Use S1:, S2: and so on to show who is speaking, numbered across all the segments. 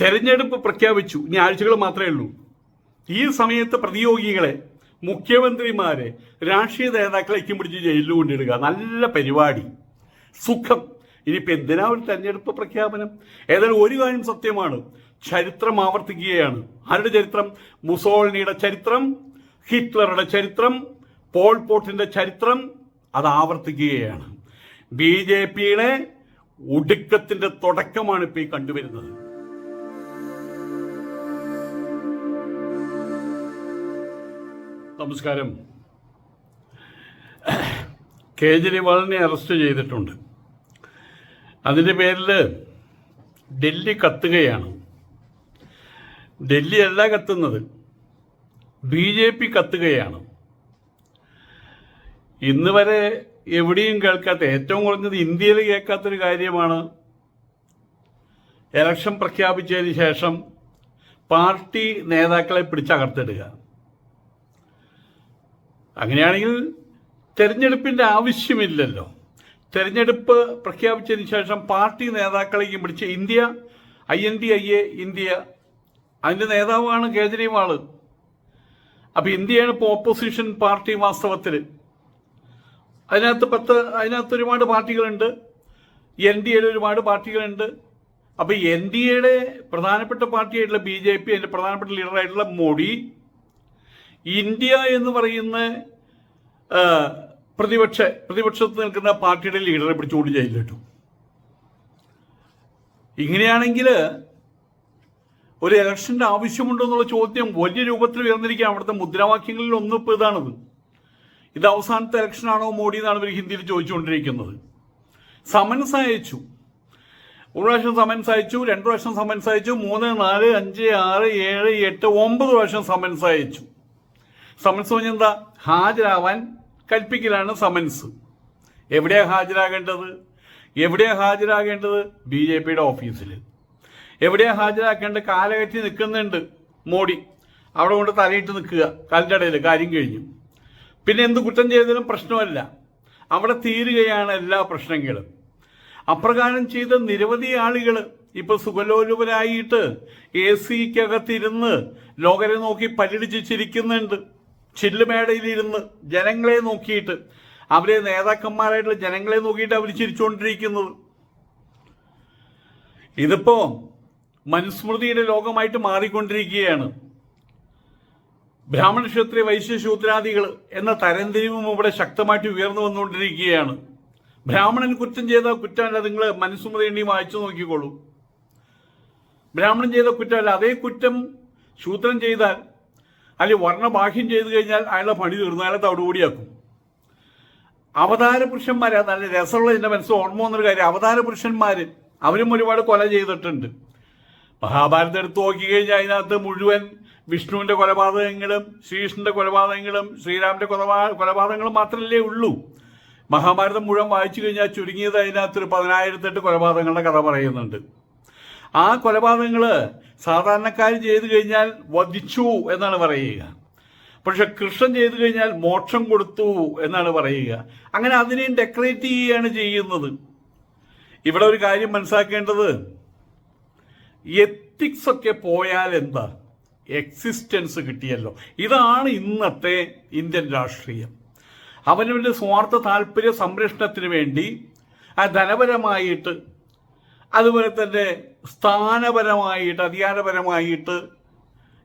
S1: തെരഞ്ഞെടുപ്പ് പ്രഖ്യാപിച്ചു. ഇനി ആഴ്ചകൾ മാത്രമേ ഉള്ളൂ. ഈ സമയത്ത് പ്രതിയോഗികളെ മുഖ്യമന്ത്രിമാരെ രാഷ്ട്രീയ നേതാക്കളെ ഇക്കും പിടിച്ച് ജയിലിൽ കൊണ്ടിടുക. നല്ല പരിപാടി. സുഖം. ഇനിയിപ്പോൾ എന്തിനാ ഒരു തെരഞ്ഞെടുപ്പ് പ്രഖ്യാപനം? ഏതായാലും ഒരു കാര്യം സത്യമാണ്. ചരിത്രം ആവർത്തിക്കുകയാണ്. ആരുടെ ചരിത്രം? മുസോളിനിയുടെ ചരിത്രം ഹിറ്റ്ലറുടെ ചരിത്രം പോൾ പോട്ടിന്റെ ചരിത്രം. അത് ആവർത്തിക്കുകയാണ്. ബി ജെ പിയുടെ ഒടുക്കത്തിന്റെ തുടക്കമാണ് ഇപ്പോൾ ഈ കണ്ടുവരുന്നത്. നമസ്കാരം. കേജ്രിവാളിനെ അറസ്റ്റ് ചെയ്തിട്ടുണ്ട്. അതിന്റെ പേരിൽ ഡൽഹി കത്തുകയാണ്. ഡൽഹി അല്ല കത്തുന്നത്. ബി ജെ പി കത്തുകയാണ്. ഇന്ന് വരെ എവിടെയും കേൾക്കാത്ത ഏറ്റവും കുറഞ്ഞത് ഇന്ത്യയിൽ കേൾക്കാത്തൊരു കാര്യമാണ് ഇലക്ഷൻ പ്രഖ്യാപിച്ചതിന് ശേഷം പാർട്ടി നേതാക്കളെ പിടിച്ചകർത്തിടുക. അങ്ങനെയാണെങ്കിൽ തെരഞ്ഞെടുപ്പിന്റെ ആവശ്യമില്ലല്ലോ. തെരഞ്ഞെടുപ്പ് പ്രഖ്യാപിച്ചതിന് ശേഷം പാർട്ടി നേതാക്കളെയും പിടിച്ച് India I N D I A India അതിന്റെ നേതാവാണ് കേജ്രിവാൾ അപ്പോൾ ഇന്ത്യയാണ് ഇപ്പോൾ ഓപ്പോസിഷൻ പാർട്ടി വാസ്തവത്തിൽ. അതിനകത്ത് പത്ത് അതിനകത്ത് ഒരുപാട് പാർട്ടികളുണ്ട്. എൻ ഡി എയിൽ ഒരുപാട് പാർട്ടികളുണ്ട്. അപ്പോൾ എൻ ഡി എയുടെ പ്രധാനപ്പെട്ട പാർട്ടിയായിട്ടുള്ള ബി ജെ പി അതിന്റെ പ്രധാനപ്പെട്ട ലീഡറായിട്ടുള്ള മോഡി ഇന്ത്യ എന്ന് പറയുന്ന പ്രതിപക്ഷ പ്രതിപക്ഷത്ത് നിൽക്കുന്ന പാർട്ടിയുടെ ലീഡറെ പിടിച്ചുകൊണ്ട് ജയിലിലിട്ടു ഇങ്ങനെയാണെങ്കിൽ ഒരു ഇലക്ഷന്റെ ആവശ്യമുണ്ടോ എന്നുള്ള ചോദ്യം വലിയ രൂപത്തിൽ ഉയർന്നിരിക്കുക അവിടുത്തെ മുദ്രാവാക്യങ്ങളിൽ ഒന്നും ഇപ്പോൾ ഇതാണത്. ഇത് അവസാനത്തെ ഇലക്ഷനാണോ മോഡി എന്നാണ് ഇവർ ഹിന്ദിയിൽ ചോദിച്ചുകൊണ്ടിരിക്കുന്നത്. സമൻസ് അയച്ചു ഒരു പ്രാവശ്യം സമൻസ് അയച്ചു രണ്ടു പ്രാവശ്യം സമൻസ് അയച്ചു മൂന്ന് നാല് അഞ്ച് ആറ് ഏഴ് എട്ട് ഒമ്പത് പ്രാവശ്യം സമൻസ് അയച്ചു സമൻസ് പറഞ്ഞ എന്താ? ഹാജരാവാൻ കൽപ്പിക്കലാണ് സമൻസ് എവിടെയാണ് ഹാജരാകേണ്ടത്? എവിടെയാണ് ഹാജരാകേണ്ടത്? ബി ജെ പിയുടെ ഓഫീസിൽ എവിടെയാണ് ഹാജരാക്കേണ്ടത് കാലകറ്റി നിൽക്കുന്നുണ്ട് മോഡി. അവിടെ കൊണ്ട് തലയിട്ട് നിൽക്കുക. കാലിന്റെ ഇടയിൽ കാര്യം കഴിഞ്ഞു. പിന്നെ എന്ത് കുറ്റം ചെയ്താലും പ്രശ്നമല്ല. അവിടെ തീരുകയാണ് എല്ലാ പ്രശ്നങ്ങളും. അപ്രകാരം ചെയ്ത നിരവധി ആളുകൾ ഇപ്പൊ സുഖലോലുപരായിട്ട് എ സിക്കകത്തിരുന്ന് ലോകരെ നോക്കി പല്ലിടിച്ച് ചിരിക്കുന്നുണ്ട്. ചില്ലുമേടയിലിരുന്ന് ജനങ്ങളെ നോക്കിയിട്ട് അവരെ നേതാക്കന്മാരായിട്ടുള്ള ജനങ്ങളെ നോക്കിയിട്ട് അവർ ചിരിച്ചുകൊണ്ടിരിക്കുന്നത്. ഇതിപ്പോ മനുസ്മൃതിയുടെ ലോകമായിട്ട് മാറിക്കൊണ്ടിരിക്കുകയാണ്. ബ്രാഹ്മണ ക്ഷത്രിയ വൈശ്യ ശൂദ്രാദികൾ എന്ന തരംതിരിവും ഇവിടെ ശക്തമായിട്ട് ഉയർന്നു വന്നുകൊണ്ടിരിക്കുകയാണ്. ബ്രാഹ്മണൻ കുറ്റം ചെയ്ത കുറ്റമല്ല നിങ്ങൾ മനുസ്മൃതി എണ്ണി വായിച്ചു നോക്കിക്കോളൂ. ബ്രാഹ്മണൻ ചെയ്ത കുറ്റമല്ല അതേ കുറ്റം ശൂദ്രൻ ചെയ്താൽ അല്ലെങ്കിൽ വർണബാഹ്യം ചെയ്തു കഴിഞ്ഞാൽ അയാളെ പണി തീർന്നു അയാളെ തവിടുകൂടിയാക്കും അവതാര പുരുഷന്മാർ അത് നല്ല രസമുള്ള എന്റെ മനസ്സ് ഓർമ്മ വന്നൊരു കാര്യം. അവതാര പുരുഷന്മാർ അവരും ഒരുപാട് കൊല ചെയ്തിട്ടുണ്ട്. മഹാഭാരതം എടുത്ത് നോക്കിക്കഴിഞ്ഞാൽ അതിനകത്ത് മുഴുവൻ വിഷ്ണുവിന്റെ കൊലപാതകങ്ങളും ശ്രീകൃഷ്ണന്റെ കൊലപാതകങ്ങളും ശ്രീരാമന്റെ കൊലപാ കൊലപാതകങ്ങളും മാത്രമല്ലേ ഉള്ളൂ. മഹാഭാരതം മുഴുവൻ വായിച്ചു കഴിഞ്ഞാൽ ചുരുങ്ങിയത് അതിനകത്ത് ഒരു പതിനായിരത്തെട്ട് കൊലപാതകങ്ങളുടെ കഥ പറയുന്നുണ്ട്. ആ കൊലപാതകങ്ങൾ സാധാരണക്കാർ ചെയ്തു കഴിഞ്ഞാൽ വധിച്ചു എന്നാണ് പറയുക. പക്ഷെ കൃഷ്ണൻ ചെയ്തു കഴിഞ്ഞാൽ മോക്ഷം കൊടുത്തു എന്നാണ് പറയുക. അങ്ങനെ അതിനെയും ഡെക്കറേറ്റ് ചെയ്യുകയാണ് ചെയ്യുന്നത്. ഇവിടെ ഒരു കാര്യം മനസ്സിലാക്കേണ്ടത്. എത്തിക്സ് ഒക്കെ പോയാൽ എന്താ? എക്സിസ്റ്റൻസ് കിട്ടിയല്ലോ. ഇതാണ് ഇന്നത്തെ ഇന്ത്യൻ രാഷ്ട്രീയം. അവനവന്റെ സ്വാർത്ഥ താല്പര്യ സംരക്ഷണത്തിന് വേണ്ടി ആ ധനപരമായിട്ട് അതുപോലെ തന്നെ സ്ഥാനപരമായിട്ട് അധികാരപരമായിട്ട്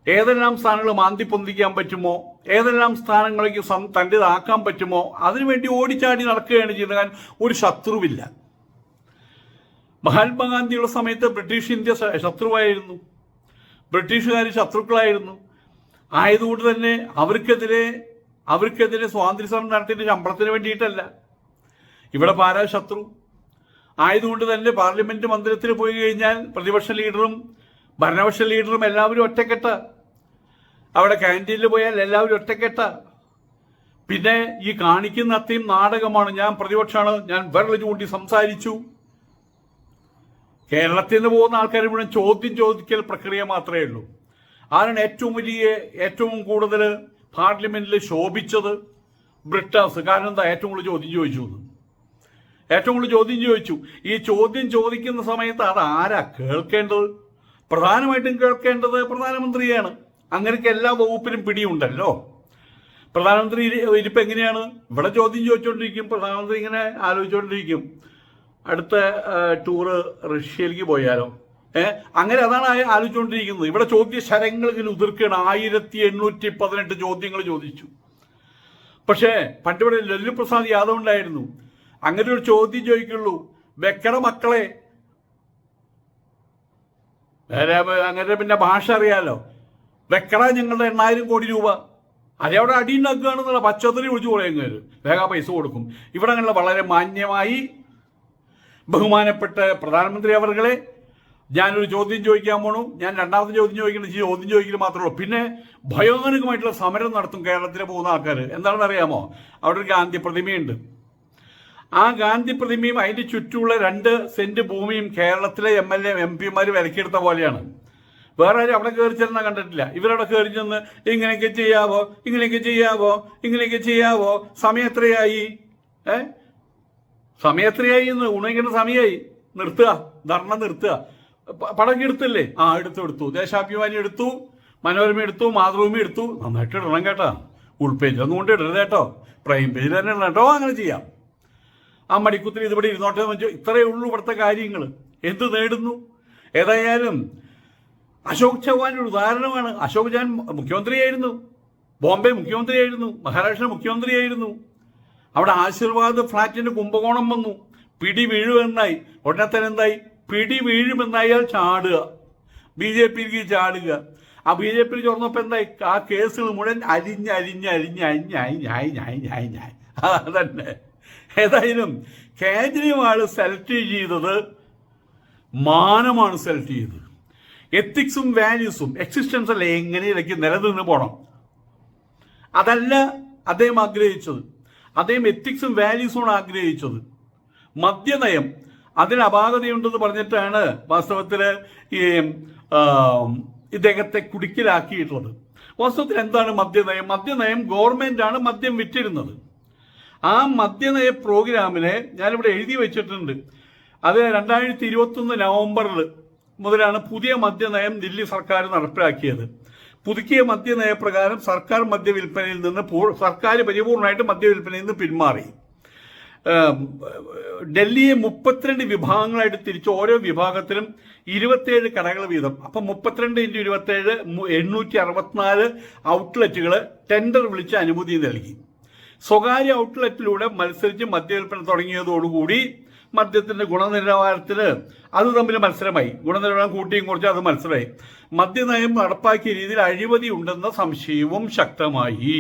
S1: ഏതെല്ലാം സ്ഥാനങ്ങൾ മാന്തി പൊന്തിക്കാൻ പറ്റുമോ ഏതെല്ലാം സ്ഥാനങ്ങളിലേക്ക് സം തന്റെതാക്കാൻ പറ്റുമോ അതിനുവേണ്ടി ഓടിച്ചാടി നടക്കുകയാണ് ചെയ്യുന്നത്. കാരണം ഒരു ശത്രുവില്ല. മഹാത്മാഗാന്ധിയുള്ള സമയത്ത് ബ്രിട്ടീഷ് ഇന്ത്യ ശത്രുവായിരുന്നു. ബ്രിട്ടീഷുകാർ ശത്രുക്കളായിരുന്നു. ആയതുകൊണ്ട് തന്നെ അവർക്കെതിരെ അവർക്കെതിരെ സ്വാതന്ത്ര്യ സമരം നടത്തിയ ശമ്പളത്തിന് വേണ്ടിയിട്ടല്ല. ഇവിടെ പാരാ ശത്രു? ആയതുകൊണ്ട് തന്നെ പാർലമെന്റ് മന്ദിരത്തിൽ പോയി കഴിഞ്ഞാൽ പ്രതിപക്ഷ ലീഡറും ഭരണപക്ഷ ലീഡറും എല്ലാവരും ഒറ്റക്കെട്ട. അവിടെ ക്യാന്റീനിൽ പോയാൽ എല്ലാവരും ഒറ്റക്കെട്ട. പിന്നെ ഈ കാണിക്കുന്ന അത്രയും നാടകമാണ് ഞാൻ പ്രതിപക്ഷമാണ്. ഞാൻ വിരൽ ചൂണ്ടി സംസാരിച്ചു. കേരളത്തിൽ നിന്ന് പോകുന്ന ആൾക്കാർ മുഴുവൻ ചോദ്യം ചോദിക്കൽ പ്രക്രിയ മാത്രമേ ഉള്ളൂ. ആരാണ് ഏറ്റവും വലിയ ഏറ്റവും കൂടുതൽ പാർലമെന്റിൽ ശോഭിച്ചത് ബ്രിട്ടാസ്. കാരണം എന്താ? ഏറ്റവും കൂടുതൽ ചോദ്യം ചോദിച്ചു ഏറ്റവും കൂടുതൽ ചോദ്യം ചോദിച്ചു. ഈ ചോദ്യം ചോദിക്കുന്ന സമയത്ത് അത് ആരാ കേൾക്കേണ്ടത്? പ്രധാനമായിട്ടും കേൾക്കേണ്ടത് പ്രധാനമന്ത്രിയാണ്. അങ്ങനെയൊക്കെ എല്ലാ വകുപ്പിലും പിടിയുണ്ടല്ലോ. പ്രധാനമന്ത്രി ഇരി- ഇരിപ്പ് എങ്ങനെയാണ്? ഇവിടെ ചോദ്യം ചോദിച്ചുകൊണ്ടിരിക്കും പ്രധാനമന്ത്രി ഇങ്ങനെ ആലോചിച്ചുകൊണ്ടിരിക്കും അടുത്ത ടൂറ് റഷ്യയിലേക്ക് പോയാലോ? ഏ അങ്ങനെ അതാണ് ആലോചിച്ചുകൊണ്ടിരിക്കുന്നത് ഇവിടെ ചോദ്യ ശരങ്ങൾ ഇങ്ങനെ ഉതിർക്കുകയാണ്. ആയിരത്തി എണ്ണൂറ്റി പതിനെട്ട് ചോദ്യങ്ങൾ ചോദിച്ചു. പക്ഷേ പണ്ടിവിടെ ലല്ലു പ്രസാദ് യാദവ് ഉണ്ടായിരുന്നു. അങ്ങനെ ഒരു ചോദ്യം ചോദിക്കുള്ളൂ. വെക്കണ മക്കളെ. വേറെ അങ്ങനെ പിന്നെ ഭാഷ അറിയാലോ. വെക്കണ ഞങ്ങളുടെ എണ്ണായിരം കോടി രൂപ. അതവിടെ അടിയുണ്ടാക്കുകയാണെന്നുള്ള പച്ചത്തറി വിളിച്ചു പറയുന്നത് വേഗം പൈസ കൊടുക്കും. ഇവിടെ അങ്ങനെ വളരെ മാന്യമായി ബഹുമാനപ്പെട്ട പ്രധാനമന്ത്രി അവർകളെ ഞാനൊരു ചോദ്യം ചോദിക്കാൻ പോണു. ഞാൻ രണ്ടാമത്തെ ചോദ്യം ചോദിക്കണം ഈ ചോദ്യം ചോദിക്കൽ മാത്രമേ ഉള്ളൂ. പിന്നെ ഭയാനകമായിട്ടുള്ള സമരം നടത്തും കേരളത്തിലെ പോകുന്ന ആൾക്കാർ എന്താണെന്ന് അറിയാമോ അവിടെ ഒരു ഗാന്ധി പ്രതിമയുണ്ട് ആ ഗാന്ധി പ്രതിമയും അതിന്റെ ചുറ്റുമുള്ള രണ്ട് സെന്റ് ഭൂമിയും കേരളത്തിലെ എം എൽ എ എം പിമാർ വിലക്കിയെടുത്ത പോലെയാണ്. വേറെ ആരും അവിടെ കയറി ചെന്ന കണ്ടിട്ടില്ല. ഇവരവിടെ കയറി ചെന്ന് ഇങ്ങനെയൊക്കെ ചെയ്യാവോ? ഇങ്ങനെയൊക്കെ ചെയ്യാവോ? ഇങ്ങനെയൊക്കെ ചെയ്യാവോ? സമയം എത്രയായി? ഏ? സമയം എത്രയായി എന്ന്? ഉണങ്ങിക്കുന്ന സമയമായി. നിർത്തുക. ധർണ നിർത്തുക. പടം എടുത്തില്ലേ? ആ എടുത്തു എടുത്തു. ദേശാഭിമാനി എടുത്തു മനോരമ എടുത്തു മാതൃഭൂമി എടുത്തു. നന്നായിട്ട് ഇടണം കേട്ടോ. ഉൾപേജ് ഒന്നും കൊണ്ട് ഇടരുത് കേട്ടോ. പ്രൈം പേജിൽ തന്നെ ഇടണം കേട്ടോ. അങ്ങനെ ചെയ്യാം. ആ മടിക്കുത്തിൽ ഇതുപടി ഇരുന്നോട്ടെ വെച്ചു ഇത്രയേ ഉള്ളൂ ഇവിടുത്തെ കാര്യങ്ങൾ എന്ത് നേടുന്നു? ഏതായാലും അശോക് ചൗഹാൻ ഒരു ഉദാഹരണമാണ്. അശോക് ചൗഹാൻ മുഖ്യമന്ത്രിയായിരുന്നു. ബോംബെ മുഖ്യമന്ത്രിയായിരുന്നു. മഹാരാഷ്ട്ര മുഖ്യമന്ത്രിയായിരുന്നു. അവിടെ ആശീർവാദ് ഫ്ളാറ്റിന്റെ കുംഭകോണം വന്നു. പിടി വീഴുമെന്നായി. ഉടനെ തന്നെ എന്തായി? പിടി വീഴുമെന്നായാൽ ചാടുക. ബി ജെ പിയിലേക്ക് ചാടുക. ആ ബി ജെ പിയിൽ ചോർന്നപ്പോൾ എന്തായി? ആ കേസുകൾ മുഴുവൻ അരിഞ്ഞ് അരിഞ്ഞ് അരിഞ്ഞ് അരിഞ്ഞ് അരിഞ്ഞ് അരിഞ്ഞ് അരിഞ്ഞ് അരിഞ്ഞ്. അതന്നെ. ഏതായാലും കേജ്രിവാൾ സെലക്ട് ചെയ്തത് മാനമാണ് സെലക്ട് ചെയ്തത്. എത്തിക്സും വാല്യൂസും എക്സിസ്റ്റൻസ് അല്ല എങ്ങനെയിലേക്ക് നിലനിന്ന് പോകണം അതല്ല അദ്ദേഹം ആഗ്രഹിച്ചത്. അദ്ദേഹം എത്തിക്സും വാല്യൂസുമാണ് ആഗ്രഹിച്ചത്. മദ്യനയം അതിന് അപാകതയുണ്ടെന്ന് പറഞ്ഞിട്ടാണ് വാസ്തവത്തിൽ ഈ ഇദ്ദേഹത്തെ കുടിക്കലാക്കിയിട്ടുള്ളത്. വാസ്തവത്തിൽ എന്താണ് മദ്യനയം? മദ്യനയം ഗവൺമെന്റാണ് മദ്യം വിറ്റിരുന്നത്. ആ മദ്യനയ പ്രോഗ്രാമിനെ ഞാനിവിടെ എഴുതി വെച്ചിട്ടുണ്ട്. അത് രണ്ടായിരത്തി ഇരുപത്തൊന്ന് നവംബറിൽ മുതലാണ് പുതിയ മദ്യനയം ദില്ലി സർക്കാർ നടപ്പിലാക്കിയത്. പുതുക്കിയ മദ്യനയപ്രകാരം സർക്കാർ മദ്യവിൽപ്പനയിൽ നിന്ന് സർക്കാർ പരിപൂർണമായിട്ട് മദ്യവിൽപ്പനയിൽ നിന്ന് പിന്മാറി. ഡൽഹിയെ മുപ്പത്തിരണ്ട് വിഭാഗങ്ങളായിട്ട് തിരിച്ച് ഓരോ വിഭാഗത്തിലും ഇരുപത്തേഴ് കടകൾ വീതം. അപ്പം മുപ്പത്തിരണ്ട് ഇന്റു ഇരുപത്തേഴ് എണ്ണൂറ്റി അറുപത്തിനാല് ഔട്ട്ലെറ്റുകൾ ടെൻഡർ വിളിച്ച് അനുമതി നൽകി. സ്വകാര്യ ഔട്ട്ലെറ്റിലൂടെ മത്സരിച്ച് മദ്യവിൽപ്പന തുടങ്ങിയതോടുകൂടി മദ്യത്തിന്റെ ഗുണനിലവാരത്തിന് അത് തമ്മിൽ മത്സരമായി. ഗുണനിലവാരം കൂട്ടിയും കുറച്ച് അത് മത്സരമായി. മദ്യനയം നടപ്പാക്കിയ രീതിയിൽ അഴിമതി ഉണ്ടെന്ന സംശയവും ശക്തമായി.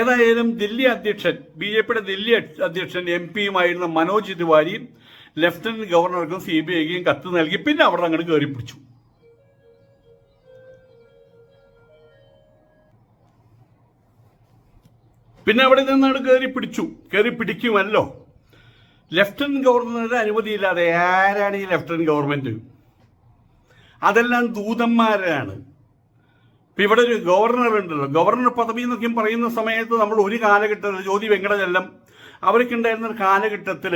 S1: ഏതായാലും ദില്ലി അധ്യക്ഷൻ ബി ജെ പിയുടെ ദില്ലി അധ്യക്ഷൻ എം പിയുമായിരുന്ന മനോജ് തിവാരി ലഫ്റ്റനന്റ് ഗവർണർക്കും സി ബി ഐക്കും കത്ത് നൽകി പിന്നെ അവിടെ അങ്ങോട്ട് കയറി പിടിച്ചു പിന്നെ അവിടെ നിന്നാണ് കയറി പിടിച്ചു. കയറി പിടിക്കുമല്ലോ. ലെഫ്റ്റനന്റ് ഗവർണറുടെ അനുമതിയില്ലാതെ ആരാണ് ഈ ലെഫ്റ്റനന്റ് ഗവൺമെന്റ് അതെല്ലാം ദൂതന്മാരാണ്. ഇപ്പൊ ഇവിടെ ഒരു ഗവർണർ ഉണ്ടല്ലോ. ഗവർണർ പദവി എന്നൊക്കെ പറയുന്ന സമയത്ത് നമ്മൾ ഒരു കാലഘട്ടത്തിൽ ജ്യോതി വെങ്കടചെല്ലം അവർക്കുണ്ടായിരുന്ന ഒരു കാലഘട്ടത്തിൽ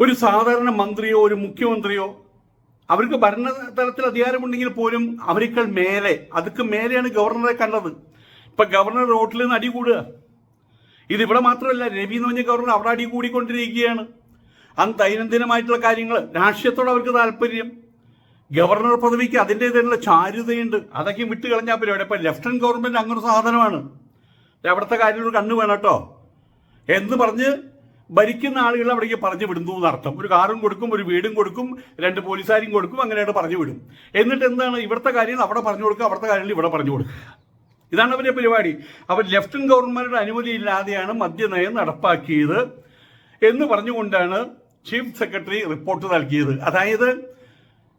S1: ഒരു സാധാരണ മന്ത്രിയോ ഒരു മുഖ്യമന്ത്രിയോ അവർക്ക് ഭരണതലത്തിൽ അധികാരമുണ്ടെങ്കിൽ പോലും അവർക്കൾ മേലെ അതുക്ക് മേലെയാണ് ഗവർണറെ കണ്ടത്. ഇപ്പൊ ഗവർണർ റോട്ടിൽ നിന്ന് അടി കൂടുക. ഇതിവിടെ മാത്രമല്ല രവി എന്ന് പറഞ്ഞ ഗവർണർ അവിടെ അടി കൂടിക്കൊണ്ടിരിക്കുകയാണ്. അന്ന് ദൈനംദിനമായിട്ടുള്ള കാര്യങ്ങൾ രാഷ്ട്രീയത്തോട് അവർക്ക് താല്പര്യം. ഗവർണർ പദവിക്ക് അതിന്റെതായിട്ടുള്ള ചാരുതയുണ്ട്. അതൊക്കെ വിട്ട് കളഞ്ഞാൽ പരിപാടി അപ്പം ലെഫ്റ്റനന്റ് ഗവൺമെന്റ് അങ്ങനെ സാധനമാണ്. അവിടുത്തെ കാര്യം ഒരു കണ്ണ് വേണം കേട്ടോ. എന്ന് പറഞ്ഞ് ഭരിക്കുന്ന ആളുകൾ അവിടേക്ക് പറഞ്ഞു വിടുന്നു എന്നർത്ഥം. ഒരു കാറും കൊടുക്കും ഒരു വീടും കൊടുക്കും രണ്ട് പോലീസുകാരും കൊടുക്കും അങ്ങനെയായിട്ട് പറഞ്ഞു വിടും. എന്നിട്ട് എന്താണ് ഇവിടുത്തെ കാര്യങ്ങൾ അവിടെ പറഞ്ഞു കൊടുക്കുക അവിടുത്തെ കാര്യങ്ങൾ ഇവിടെ പറഞ്ഞു കൊടുക്കുക. ഇതാണ് അവരുടെ പരിപാടി. അവർ ലെഫ്റ്റ് ഗവർണറുടെ അനുമതി ഇല്ലാതെയാണ് മദ്യനയം നടപ്പാക്കിയത് എന്ന് പറഞ്ഞുകൊണ്ടാണ് ചീഫ് സെക്രട്ടറി റിപ്പോർട്ട് നൽകിയത്. അതായത്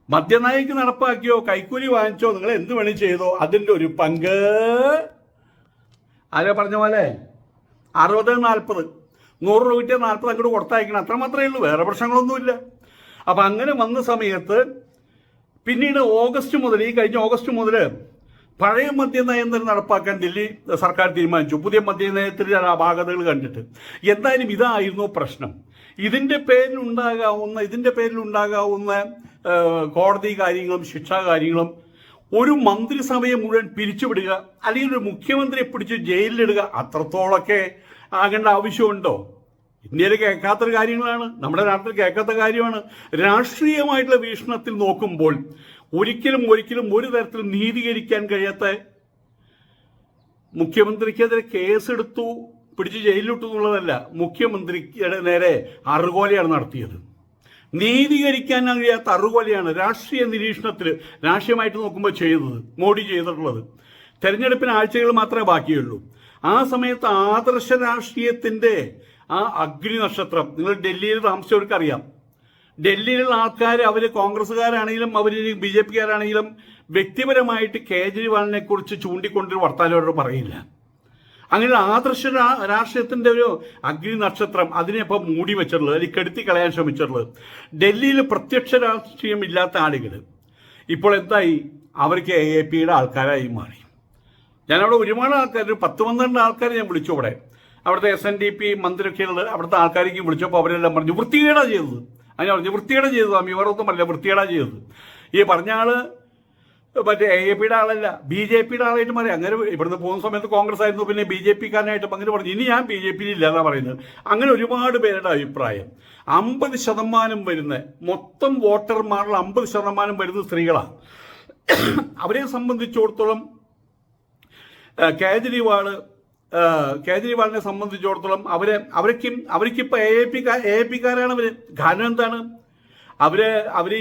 S1: മദ്യനയക്ക് നടപ്പാക്കിയോ കൈക്കൂലി വാങ്ങിച്ചോ നിങ്ങൾ എന്ത് വേണേ ചെയ്തോ അതിന്റെ ഒരു പങ്ക് ആരോ പറഞ്ഞ പോലെ? അറുപത് നാൽപ്പത്. നൂറ് രൂപ കിട്ടിയ നാൽപ്പത് അങ്ങോട്ട് കൊടുത്തയക്കണം. അത്ര മാത്രമേ ഉള്ളൂ. വേറെ പ്രശ്നങ്ങളൊന്നുമില്ല. അപ്പം അങ്ങനെ വന്ന സമയത്ത് പിന്നീട് ഓഗസ്റ്റ് മുതൽ ഈ കഴിഞ്ഞ ഓഗസ്റ്റ് മുതൽ പഴയ മദ്യനയം നടപ്പാക്കാൻ ദില്ലി സർക്കാർ തീരുമാനിച്ചു. പുതിയ മദ്യനയത്തിൽ അപാകതകൾ കണ്ടിട്ട്. എന്തായാലും ഇതായിരുന്നു പ്രശ്നം. ഉണ്ടാകാവുന്ന ഇതിന്റെ പേരിൽ ഉണ്ടാകാവുന്ന കോടതി കാര്യങ്ങളും ശിക്ഷാ കാര്യങ്ങളും ഒരു മന്ത്രിസഭയെ മുഴുവൻ പിരിച്ചുവിടുക അല്ലെങ്കിൽ ഒരു മുഖ്യമന്ത്രിയെ പിടിച്ച് ജയിലിലിടുക അത്രത്തോളമൊക്കെ ആകേണ്ട ആവശ്യമുണ്ടോ? ഇന്ത്യയിൽ കേൾക്കാത്ത കാര്യങ്ങളാണ്. നമ്മുടെ നാട്ടിൽ കേൾക്കാത്ത കാര്യമാണ്. രാഷ്ട്രീയമായിട്ടുള്ള വീക്ഷണത്തിൽ നോക്കുമ്പോൾ ഒരിക്കലും ഒരിക്കലും ഒരു തരത്തിലും നീതീകരിക്കാൻ കഴിയാത്ത മുഖ്യമന്ത്രിക്കെതിരെ കേസെടുത്തു പിടിച്ച് ജയിലിലിട്ടു എന്നുള്ളതല്ല മുഖ്യമന്ത്രിയുടെ നേരെ അറുകോലയാണ് നടത്തിയത്. നീതീകരിക്കാൻ കഴിയാത്ത അറുകോലയാണ് രാഷ്ട്രീയ നിരീക്ഷണത്തിൽ രാഷ്ട്രീയമായിട്ട് നോക്കുമ്പോൾ ചെയ്തത് മോഡി ചെയ്തിട്ടുള്ളത്. തെരഞ്ഞെടുപ്പിന് ആഴ്ചകൾ മാത്രമേ ബാക്കിയുള്ളൂ. ആ സമയത്ത് ആദർശ രാഷ്ട്രീയത്തിന്റെ ആ അഗ്നി നക്ഷത്രം നിങ്ങൾ ഡൽഹിയിൽ താമസിച്ചവർക്ക് അറിയാം ഡൽഹിയിലുള്ള ആൾക്കാർ അവർ കോൺഗ്രസ്സുകാരാണെങ്കിലും അവർ ബി ജെ പിക്കാരാണെങ്കിലും വ്യക്തിപരമായിട്ട് കേജ്രിവാളിനെ കുറിച്ച് ചൂണ്ടിക്കൊണ്ടൊരു വർത്താനോട് പറയില്ല. അങ്ങനെ ആദർശ രാഷ്ട്രീയത്തിന്റെ ഒരു അഗ്നി നക്ഷത്രം അതിനെ ഇപ്പം മൂടി വെച്ചിട്ടുള്ളത് അല്ലെങ്കിൽ കെടുത്തി കളയാൻ ശ്രമിച്ചിട്ടുള്ളത്. ഡൽഹിയിൽ പ്രത്യക്ഷ രാഷ്ട്രീയം ഇല്ലാത്ത ആളുകൾ ഇപ്പോൾ എന്തായി? അവർക്ക് എ എ പിയുടെ ആൾക്കാരായി മാറി. ഞാനവിടെ ഒരുപാട് ആൾക്കാർ ഒരു പത്ത് പന്ത്രണ്ട് ആൾക്കാരെ ഞാൻ വിളിച്ചു അവിടെ അവിടുത്തെ എസ് എൻ ഡി പി മന്ത്രിയൊക്കെയുള്ള അവിടുത്തെ ആൾക്കാരേക്കും വിളിച്ചപ്പോൾ അവരെല്ലാം പറഞ്ഞു വൃത്തികേടാണ് ചെയ്തത്. അതിനെ പറഞ്ഞു വൃത്തികേടാ ചെയ്തു സ്വാമി. ഇവരൊന്നും പറഞ്ഞില്ല വൃത്തികേടാ ചെയ്തത്. ഈ പറഞ്ഞ ആൾ മറ്റേ എ എ പിയുടെ ആളല്ല ബി ജെ പിയുടെ ആളായിട്ട് മാറി. അങ്ങനെ ഇവിടുന്ന് പോകുന്ന സമയത്ത് കോൺഗ്രസ് ആയിരുന്നു പിന്നെ ബി ജെ പിക്കാരനായിട്ട് അങ്ങനെ പറഞ്ഞു. ഇനി ഞാൻ ബി ജെ പിയിൽ ഇല്ല എന്നാ പറയുന്നത്. അങ്ങനെ ഒരുപാട് പേരുടെ അഭിപ്രായം. അമ്പത് ശതമാനം വരുന്ന മൊത്തം വോട്ടർമാരിൽ അമ്പത് ശതമാനം വരുന്നത് സ്ത്രീകളാണ് അവരെ സംബന്ധിച്ചിടത്തോളം കേജ്രിവാൾ കേജ്രിവാളിനെ സംബന്ധിച്ചിടത്തോളം അവരെ അവരൊക്കെ അവർക്കിപ്പോൾ A A P A A പിക്കാരാണ് അവർ. കാരണം എന്താണ്? അവർ അവർ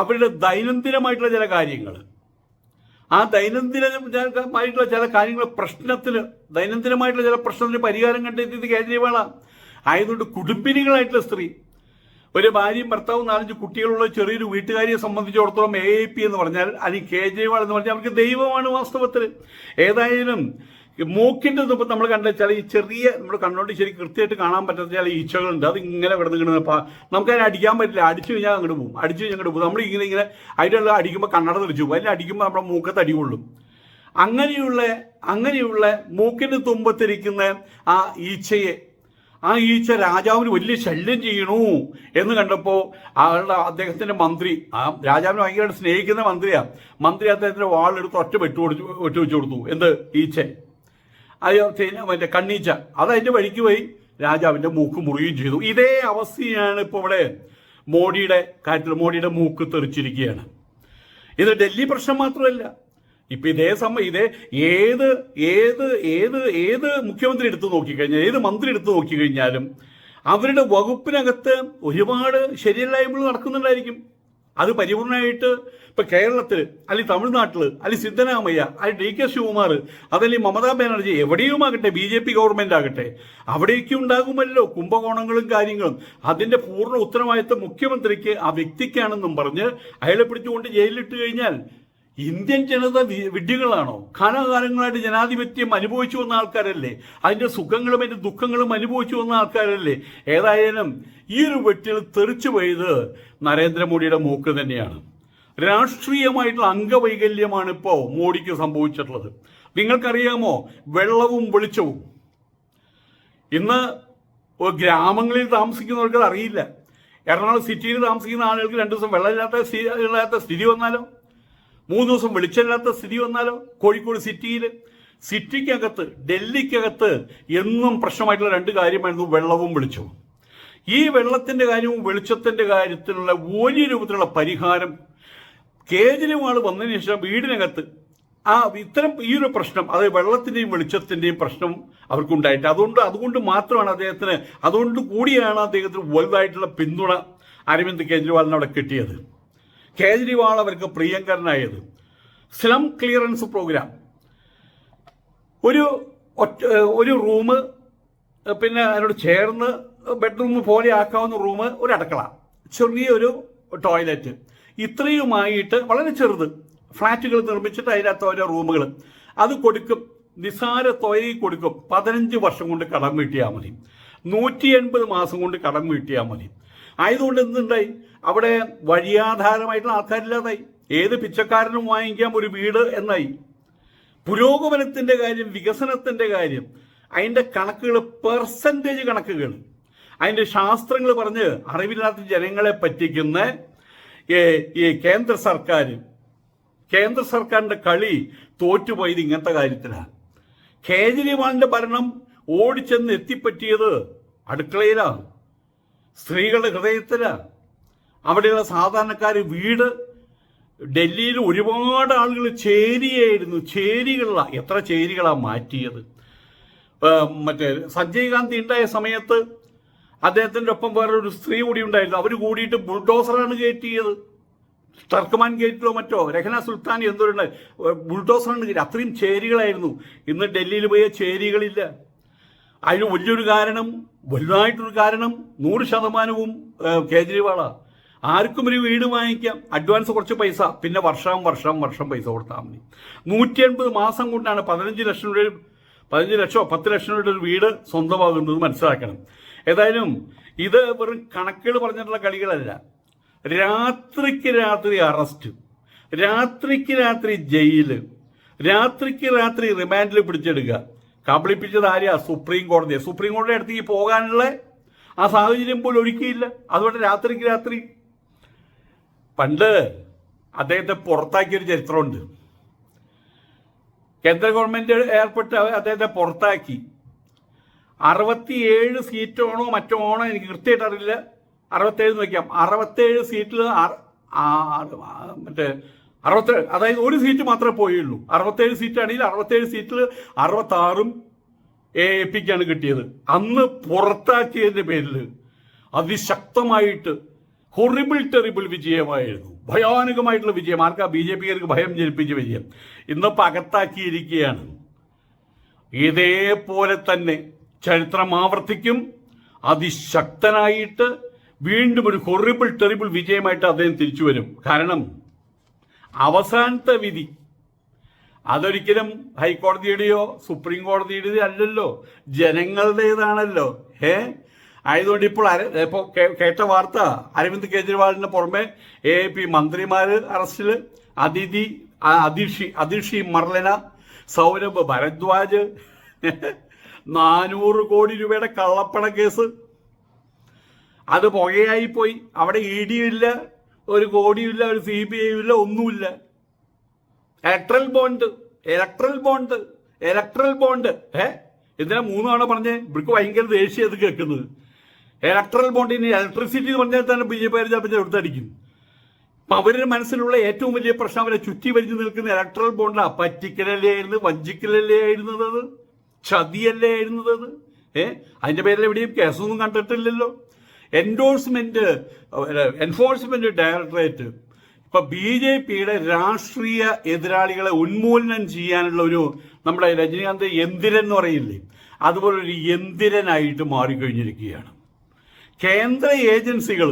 S1: അവരുടെ ദൈനംദിനമായിട്ടുള്ള ചില കാര്യങ്ങൾ. ആ ദൈനംദിനമായിട്ടുള്ള ചില കാര്യങ്ങൾ പ്രശ്നത്തിന് ദൈനംദിനമായിട്ടുള്ള ചില പ്രശ്നത്തിന് പരിഹാരം കണ്ടെത്തിയത് കേജ്രിവാളാണ് ആയതുകൊണ്ട് കുടുംബിനികളായിട്ടുള്ള സ്ത്രീ ഒരു ഭാര്യയും ഭർത്താവും നാലഞ്ച് കുട്ടികളുള്ള ചെറിയൊരു വീട്ടുകാരിയെ സംബന്ധിച്ചിടത്തോളം എ ഐ പി എന്ന് പറഞ്ഞാൽ അല്ലെങ്കിൽ കേജ്രിവാൾ എന്ന് പറഞ്ഞാൽ അവർക്ക് ദൈവമാണ് വാസ്തവത്തിൽ. ഏതായാലും മൂക്കിന്റെ തുമ്പ് നമ്മൾ കണ്ടുവെച്ചാൽ ഈ ചെറിയ നമ്മുടെ കണ്ണോട്ട് ശരി കൃത്യമായിട്ട് കാണാൻ പറ്റാത്ത ചില ഈച്ചകളുണ്ട്. അത് ഇങ്ങനെ കിടന്ന് കിടന്ന് നമുക്കതിനെ അടിക്കാൻ പറ്റില്ല. അടിച്ചു കഴിഞ്ഞാൽ അങ്ങോട്ട് പോകും. അടിച്ചു കഴിഞ്ഞാൽ അങ്ങോട്ട് പോകും. നമ്മൾ ഇങ്ങനെ ഇങ്ങനെ അതിനുള്ള അടിക്കുമ്പോൾ കണ്ണട തെളിച്ചു പോകും. അതിൽ അടിക്കുമ്പോൾ നമ്മുടെ മൂക്കത്ത് അടി അങ്ങനെയുള്ള അങ്ങനെയുള്ള മൂക്കിന്റെ തുമ്പത്തിരിക്കുന്ന ആ ഈച്ചയെ ആ ഈച്ച രാജാവിന് വലിയ ശല്യം ചെയ്യണു എന്ന് കണ്ടപ്പോ ആളുടെ അദ്ദേഹത്തിന്റെ മന്ത്രി ആ രാജാവിനെ ഭയങ്കരമായിട്ട് സ്നേഹിക്കുന്ന മന്ത്രിയാ. മന്ത്രി അദ്ദേഹത്തിന്റെ വാളെടുത്ത് ഒറ്റ വെട്ടു കൊടുത്തു വെട്ടു വെച്ചു കൊടുത്തു. എന്ത്? ഈച്ച അയ്യോ മറ്റേ കണ്ണീച്ച. അത് വഴിക്ക് പോയി രാജാവിന്റെ മൂക്ക് മുറിയുകയും ചെയ്തു. ഇതേ അവസ്ഥയാണ് ഇപ്പോൾ ഇവിടെ മോഡിയുടെ കാര്യത്തിൽ മോഡിയുടെ മൂക്ക് തെറിച്ചിരിക്കുകയാണ്. ഇത് ഡൽഹി പ്രശ്നം മാത്രമല്ല. ഇപ്പൊ ഇതേ സമയം ഇതേ ഏത് ഏത് ഏത് ഏത് മുഖ്യമന്ത്രി എടുത്തു നോക്കിക്കഴിഞ്ഞാൽ ഏത് മന്ത്രി എടുത്തു നോക്കിക്കഴിഞ്ഞാലും അവരുടെ വകുപ്പിനകത്ത് ഒരുപാട് ശരിയല്ലായ്മകൾ നടക്കുന്നുണ്ടായിരിക്കും. അത് പരിപൂർണമായിട്ട് ഇപ്പൊ കേരളത്തിൽ അല്ലെങ്കിൽ തമിഴ്നാട്ടിൽ അല്ലെങ്കിൽ സിദ്ധരാമയ്യ അല്ലെങ്കിൽ ഡി കെ ശിവകുമാർ അതല്ലെങ്കിൽ മമതാ ബാനർജി എവിടെയുമാകട്ടെ ബി ജെ പി ഗവൺമെന്റ് ആകട്ടെ അവിടേക്കും ഉണ്ടാകുമല്ലോ കുംഭകോണങ്ങളും കാര്യങ്ങളും. അതിന്റെ പൂർണ ഉത്തരവാദിത്വം മുഖ്യമന്ത്രിക്ക് ആ വ്യക്തിക്കാണെന്നും പറഞ്ഞ് അയാളെ പിടിച്ചുകൊണ്ട് ജയിലിലിട്ട് കഴിഞ്ഞാൽ ഇന്ത്യൻ ജനത വിഡ്ഢികളാണോ? കാലാകാലങ്ങളായിട്ട് ജനാധിപത്യം അനുഭവിച്ചു വന്ന ആൾക്കാരല്ലേ? അതിന്റെ സുഖങ്ങളും അതിന്റെ ദുഃഖങ്ങളും അനുഭവിച്ചു വന്ന ആൾക്കാരല്ലേ? ഏതായാലും ഈ ഒരു വെട്ടിൽ തെറിച്ചു പോയത് നരേന്ദ്രമോദിയുടെ മൂക്ക് തന്നെയാണ്. രാഷ്ട്രീയമായിട്ടുള്ള അംഗവൈകല്യമാണ് ഇപ്പോ മോഡിക്ക് സംഭവിച്ചിട്ടുള്ളത്. നിങ്ങൾക്കറിയാമോ? വെള്ളവും വെളിച്ചവും. ഇന്ന് ഗ്രാമങ്ങളിൽ താമസിക്കുന്നവർക്ക് അറിയില്ല. എറണാകുളം സിറ്റിയിൽ താമസിക്കുന്ന ആളുകൾക്ക് രണ്ടു ദിവസം വെള്ളമില്ലാത്ത ഇല്ലാത്ത സ്ഥിതി വന്നാലോ? മൂന്ന് ദിവസം വെളിച്ചമില്ലാത്ത സ്ഥിതി വന്നാലോ? കോഴിക്കോട് സിറ്റിയിൽ സിറ്റിക്കകത്ത് ഡൽഹിക്കകത്ത് എന്നും പ്രശ്നമായിട്ടുള്ള രണ്ട് കാര്യമായിരുന്നു വെള്ളവും വെളിച്ചവും. ഈ വെള്ളത്തിന്റെ കാര്യവും വെളിച്ചത്തിന്റെ കാര്യത്തിലുള്ള ഒരു രൂപത്തിലുള്ള പരിഹാരം കേജ്രിവാൾ വന്നതിന് ശേഷം വീടിനകത്ത് ആ ഇത്തരം ഈ ഒരു പ്രശ്നം അതായത് വെള്ളത്തിന്റെയും വെളിച്ചത്തിന്റെയും പ്രശ്നം അവർക്കുണ്ടായിട്ട്. അതുകൊണ്ട് അതുകൊണ്ട് മാത്രമാണ് അദ്ദേഹത്തിന് അതുകൊണ്ട് കൂടിയാണ് അദ്ദേഹത്തിന് വലുതായിട്ടുള്ള പിന്തുണ അരവിന്ദ് കെജ്രിവാളിന് അവിടെ കിട്ടിയത്. കേജ്രിവാൾ അവർക്ക് പ്രിയങ്കരനായത്. Slum clearance programme. ഒരു ഒറ്റ ഒരു റൂം പിന്നെ അതിനോട് ചേർന്ന് ബെഡ്റൂം പോലെ ആക്കാവുന്ന റൂം ഒരു അടുക്കള. ചെറിയൊരു ടോയ്ലറ്റ്. ഇത്രയുമായിട്ട് വളരെ ചെറുത്. ഫ്ലാറ്റുകൾ നിർമ്മിച്ചിട്ട് അതിനകത്ത് ഓരോ റൂമുകൾ അത് കൊടുക്കും. നിസാര തുകയിൽ കൊടുക്കും. പതിനഞ്ച് വർഷം കൊണ്ട് കടം വീട്ടിയാൽ മതി. നൂറ്റി എൺപത് മാസം കൊണ്ട് കടം വീട്ടിയാൽ മതി. ആയതുകൊണ്ട് എന്തുണ്ടായി? അവിടെ വഴിയാധാരമായിട്ടുള്ള ആൾക്കാരില്ലാതായി. ഏത് പിച്ചക്കാരനും വാങ്ങിക്കാം ഒരു വീട് എന്നായി. പുരോഗമനത്തിന്റെ കാര്യം വികസനത്തിന്റെ കാര്യം അതിന്റെ കണക്കുകൾ പെർസെന്റേജ് കണക്കുകൾ. അതിന്റെ ശാസ്ത്രങ്ങൾ പറഞ്ഞ് അറിവില്ലാത്ത ജനങ്ങളെ പറ്റിക്കുന്ന ഈ- കേന്ദ്ര സർക്കാർ കേന്ദ്ര സർക്കാരിന്റെ കളി തോറ്റുപോയത് ഇങ്ങനത്തെ കാര്യത്തിലാണ് കേജ്രിവാളിന്റെ ഭരണം ഓടിച്ചെന്ന് എത്തിപ്പറ്റിയത് അടുക്കളയിലാണ് സ്ത്രീകളുടെ ഹൃദയത്തിലാണ് അവിടെയുള്ള സാധാരണക്കാർ വീട് ഡൽഹിയിൽ ഒരുപാട് ആളുകൾ ചേരിയായിരുന്നു ചേരികളിലാണ് എത്ര ചേരികളാണ് മാറ്റിയത്. മറ്റേ സഞ്ജയ് ഗാന്ധി ഉണ്ടായ സമയത്ത് അദ്ദേഹത്തിന്റെ ഒപ്പം വേറൊരു സ്ത്രീ കൂടി ഉണ്ടായിരുന്നു. അവർ കൂടിയിട്ട് ബുൾഡോസറാണ് കയറ്റിയത്. ടർക്ക്മാൻ ഗേറ്റിലോ മറ്റോ രഹന സുൽത്താൻ എന്തോരുണ്ട് ബുൾഡോസറാണ് അത്രയും ചേരികളായിരുന്നു. ഇന്ന് ഡൽഹിയിൽ പോയ ചേരികളില്ല. അതിന് വലിയൊരു കാരണം വലുതായിട്ടൊരു കാരണം നൂറ് ശതമാനവും കേജ്രിവാളാണ് കേജ്രിവാളാ. ആർക്കും ഒരു വീട് വാങ്ങിക്കാം. അഡ്വാൻസ് കുറച്ച് പൈസ. പിന്നെ വർഷം വർഷം വർഷം പൈസ കൊടുത്താൽ മതി. നൂറ്റി എൺപത് മാസം കൊണ്ടാണ് പതിനഞ്ച് ലക്ഷം രൂപ പതിനഞ്ച് ലക്ഷമോ പത്ത് ലക്ഷം രൂപയുടെ ഒരു വീട് സ്വന്തമാകുന്നത് മനസ്സിലാക്കണം. ഏതായാലും ഇത് വെറും കണക്കുകൾ പറഞ്ഞിട്ടുള്ള കളികളല്ല. രാത്രിക്ക് രാത്രി അറസ്റ്റ് രാത്രിക്ക് രാത്രി ജയിൽ രാത്രിക്ക് രാത്രി റിമാൻഡിൽ പിടിച്ചെടുക്കുക. കബളിപ്പിച്ചത് ആരെയാ? സുപ്രീം കോടതിയെ സുപ്രീം കോടതി അടുത്തേക്ക് പോകാനുള്ള ആ സാഹചര്യം പോലും ഒരുക്കിയില്ല. അതുകൊണ്ട് രാത്രിക്ക് രാത്രി പണ്ട് അദ്ദേഹത്തെ പുറത്താക്കിയൊരു ചരിത്രമുണ്ട്. കേന്ദ്ര ഗവൺമെന്റ് ഏർപ്പെട്ട് അദ്ദേഹത്തെ പുറത്താക്കി. അറുപത്തിയേഴ് സീറ്റാണോ മറ്റോ ആണോ എനിക്ക് കൃത്യമായിട്ട് അറിയില്ല. അറുപത്തേഴ് നോക്കിയാൽ അറുപത്തേഴ് സീറ്റിൽ മറ്റേ അറുപത്തേഴ് അതായത് ഒരു സീറ്റ് മാത്രമേ പോയുള്ളൂ. അറുപത്തേഴ് സീറ്റാണെങ്കിൽ അറുപത്തേഴ് സീറ്റിൽ അറുപത്താറും എ പിക്കാണ് കിട്ടിയത്. അന്ന് പുറത്താക്കിയതിന്റെ പേരിൽ അതിശക്തമായിട്ട് ഹൊറിബിൾ ടെറിബിൾ വിജയമായിരുന്നു. ഭയാനകമായിട്ടുള്ള വിജയം. ആർക്കാ? ബി ജെ പിക്കാർക്ക് ഭയം ജനിപ്പിച്ച വിജയം. ഇന്നിപ്പോൾ അകത്താക്കിയിരിക്കുകയാണ്. ഇതേപോലെ തന്നെ ചരിത്രം ആവർത്തിക്കും. അതിശക്തനായിട്ട് വീണ്ടും ഒരു ഹൊറിബിൾ ടെറിബിൾ വിജയമായിട്ട് അദ്ദേഹം തിരിച്ചു വരും. കാരണം അവസാനത്തെ വിധി അതൊരിക്കലും ഹൈക്കോടതിയുടെയോ സുപ്രീം കോടതിയുടെയോ അല്ലല്ലോ. ജനങ്ങളുടേതാണല്ലോ. ഏ? ആയതുകൊണ്ട് ഇപ്പോൾ ഇപ്പോൾ കേട്ട വാർത്ത അരവിന്ദ് കെജ്രിവാളിന് പുറമെ എ പി മന്ത്രിമാർ അറസ്റ്റിൽ അതിഥി അതിഷി അതിഷി മർലന സൗരഭ് ഭരദ്വാജ് നാനൂറ് കോടി രൂപയുടെ കള്ളപ്പണ കേസ്. അത് പുകയായി പോയി. അവിടെ ഇ ഡി ഇല്ല ഒരു കോടിയുമില്ല ഒരു സി ബി ഐ ഇല്ല ഒന്നുമില്ല. Electoral bond electoral bond electoral bond ഏ? എന്തിനാ മൂന്ന് തവണ പറഞ്ഞേ? ഇവർക്ക് ഭയങ്കര ദേഷ്യം അത് കേൾക്കുന്നത്. ഇലക്ട്രൽ ബോണ്ടിന് ഇലക്ട്രിസിറ്റി എന്ന് പറഞ്ഞാൽ തന്നെ ബി ജെ പി ചിലപ്പോൾ എടുത്തടിക്കും അപ്പൊ അവരുടെ മനസ്സിലുള്ള ഏറ്റവും വലിയ പ്രശ്നം അവരെ ചുറ്റി വലിഞ്ഞു നിൽക്കുന്ന ഇലക്ട്രൽ ബോണ്ടാ പറ്റിക്കലല്ലേ ആയിരുന്നു വഞ്ചിക്കലല്ലേ ആയിരുന്നത് അത്? ചതിയല്ലേ ആയിരുന്നത് അത്? ഏഹ് അതിന്റെ പേരിൽ എവിടെയും കേസൊന്നും കണ്ടിട്ടില്ലല്ലോ. എൻഡോഴ്സ്മെന്റ് എൻഫോഴ്സ്മെന്റ് ഡയറക്ടറേറ്റ് ഇപ്പൊ ബി ജെ പിയുടെ രാഷ്ട്രീയ എതിരാളികളെ ഉന്മൂലനം ചെയ്യാനുള്ള ഒരു നമ്മുടെ രജനീകാന്ത് എന്തിരെന്ന് പറയില്ലേ? അതുപോലെ ഒരു എന്തിരനായിട്ട് മാറിക്കഴിഞ്ഞിരിക്കുകയാണ്. കേന്ദ്ര ഏജൻസികൾ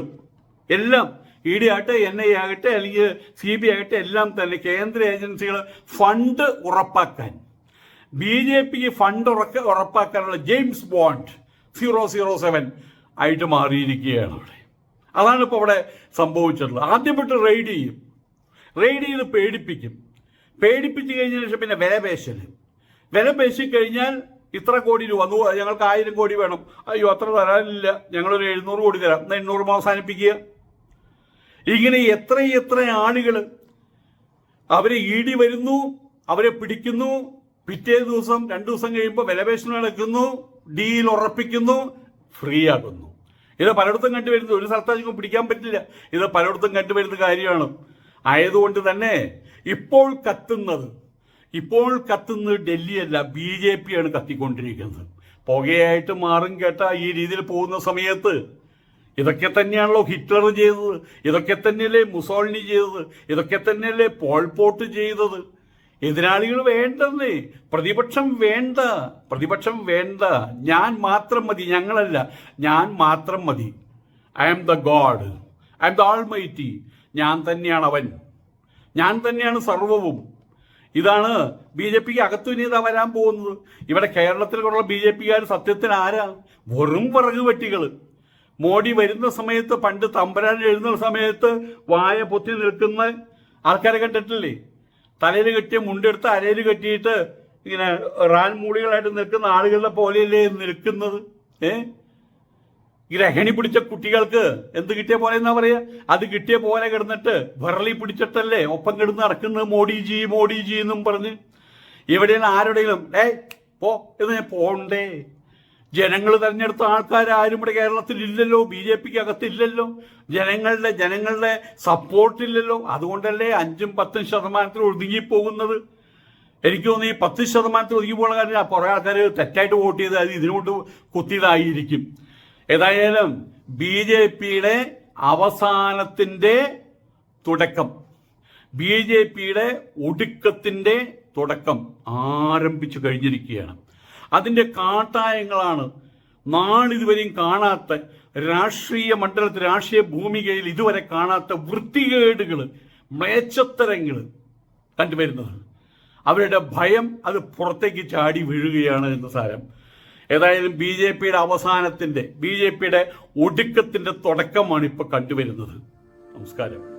S1: എല്ലാം ഇ ഡി ആകട്ടെ എൻ ഐ ആകട്ടെ അല്ലെങ്കിൽ സി ബി ആകട്ടെ എല്ലാം തന്നെ കേന്ദ്ര ഏജൻസികൾ ഫണ്ട് ഉറപ്പാക്കാൻ. ബി ജെ പിക്ക് ഫണ്ട് ഉറക്ക ഉറപ്പാക്കാനുള്ള James Bond zero zero seven ആയിട്ട് മാറിയിരിക്കുകയാണ് അവിടെ. അതാണ് ഇപ്പോൾ അവിടെ സംഭവിച്ചിട്ടുള്ളത്. ആദ്യം പെട്ട് റെയ്ഡ് ചെയ്യും. റെയ്ഡ് ചെയ്ത് പേടിപ്പിക്കും. പേടിപ്പിച്ച് കഴിഞ്ഞതിന് ശേഷം പിന്നെ വില പേശൽ വില പേശി കഴിഞ്ഞാൽ ഇത്ര കോടി രൂപ ഞങ്ങൾക്ക് ആയിരം കോടി വേണം. അയ്യോ അത്ര തരാനില്ല. ഞങ്ങളൊരു എഴുന്നൂറ് കോടി തരാം. എന്നാൽ എണ്ണൂറ് അവസാനിപ്പിക്കുക. ഇങ്ങനെ എത്ര എത്ര ആളുകൾ അവരെ ഈടി വരുന്നു അവരെ പിടിക്കുന്നു പിറ്റേ ദിവസം രണ്ടു ദിവസം കഴിയുമ്പോൾ വിലപേശനം നടക്കുന്നു ഡീൽ ഉറപ്പിക്കുന്നു ഫ്രീ ആക്കുന്നു ഇത് പലയിടത്തും കണ്ടുവരുന്നത് ഒരു സ്ഥലത്തായിരിക്കും പിടിക്കാൻ പറ്റില്ല. ഇത് പലയിടത്തും കണ്ടുവരുന്ന കാര്യമാണ്. ആയതുകൊണ്ട് തന്നെ ഇപ്പോൾ കത്തുന്നത് ഇപ്പോൾ കത്തുന്നത് ഡൽഹിയല്ല ബി ജെ പി ആണ് കത്തിക്കൊണ്ടിരിക്കുന്നത്. പുകയായിട്ട് മാറും കേട്ട ഈ രീതിയിൽ പോകുന്ന സമയത്ത്. ഇതൊക്കെ തന്നെയാണല്ലോ ഹിറ്റ്ലർ ചെയ്തത് ഇതൊക്കെ തന്നെയല്ലേ മുസോളിനി ചെയ്തത് ഇതൊക്കെ തന്നെയല്ലേ പോൾപോട്ട് ചെയ്തത്. എതിരാളികൾ വേണ്ടെന്നേ പ്രതിപക്ഷം വേണ്ട പ്രതിപക്ഷം വേണ്ട. ഞാൻ മാത്രം മതി ഞങ്ങളല്ല ഞാൻ മാത്രം മതി. I am the God I am the almighty ഞാൻ തന്നെയാണ് അവൻ. ഞാൻ തന്നെയാണ് സർവവും. ഇതാണ് ബി ജെ പിക്ക് അകത്തു ഇനി ഇതാ വരാൻ പോകുന്നത്. ഇവിടെ കേരളത്തിലുള്ള ബി ജെ പിക്കാർ സത്യത്തിന് ആരാ? വെറും വിറക് വെട്ടികൾ മോഡി വരുന്ന സമയത്ത് പണ്ട് തമ്പരാൻ എഴുന്ന സമയത്ത് വായ പൊത്തി നിൽക്കുന്ന ആൾക്കാരെ കണ്ടിട്ടില്ലേ? തലയിൽ കെട്ടിയ മുണ്ടെടുത്ത് അരയിൽ കെട്ടിയിട്ട് ഇങ്ങനെ റാൻ മൂളികളായിട്ട് നിൽക്കുന്ന ആളുകളുടെ പോലെയല്ലേ നിൽക്കുന്നത്? ഗ്രഹണി പിടിച്ച കുട്ടികൾക്ക് എന്ത് കിട്ടിയ പോലെ എന്നാ പറയാ? അത് കിട്ടിയ പോലെ കിടന്നിട്ട് വിറളി പിടിച്ചിട്ടല്ലേ ഒപ്പം കിടന്ന് നടക്കുന്നത് മോഡിജി മോഡിജി എന്നും പറഞ്ഞ്. എവിടെയാണ് ആരുടെയും ഏ പോ എന്ന് ഞാൻ പോണ്ടേ. ജനങ്ങൾ തെരഞ്ഞെടുത്ത ആൾക്കാർ ആരും ഇവിടെ കേരളത്തിൽ ഇല്ലല്ലോ ബി ജെ പിക്ക് അകത്തില്ലല്ലോ. ജനങ്ങളുടെ ജനങ്ങളുടെ സപ്പോർട്ട് ഇല്ലല്ലോ. അതുകൊണ്ടല്ലേ അഞ്ചും പത്തും ശതമാനത്തിൽ ഒതുങ്ങിപ്പോകുന്നത്. എനിക്ക് തോന്നുന്നു ഈ പത്ത് ശതമാനത്തിൽ ഒതുങ്ങി പോകുന്ന കാര്യം കുറെ ആൾക്കാർ തെറ്റായിട്ട് വോട്ട് ചെയ്ത് അത് ഇതിനോട്ട് കുത്തിയതായിരിക്കും. ഏതായാലും ബി ജെ പിയുടെ അവസാനത്തിന്റെ തുടക്കം. ബി ജെ പിയുടെ ഒടുക്കത്തിന്റെ തുടക്കം ആരംഭിച്ചു കഴിഞ്ഞിരിക്കുകയാണ്. അതിന്റെ കാട്ടായങ്ങളാണ് നാളിതുവരെയും കാണാത്ത രാഷ്ട്രീയ മണ്ഡലത്തിൽ രാഷ്ട്രീയ ഭൂമികയിൽ ഇതുവരെ കാണാത്ത വൃത്തികേടുകൾ മ്ലേച്ഛത്തരങ്ങൾ കണ്ടുവരുന്നത്. അവരുടെ ഭയം അത് പുറത്തേക്ക് ചാടി വീഴുകയാണ് എന്ന സാരം. ഏതായാലും ബി ജെ പിയുടെ അവസാനത്തിന്റെ ബി ജെ പിയുടെ ഒടുക്കത്തിന്റെ തുടക്കമാണ് ഇപ്പൊ കണ്ടുവരുന്നത്. നമസ്കാരം.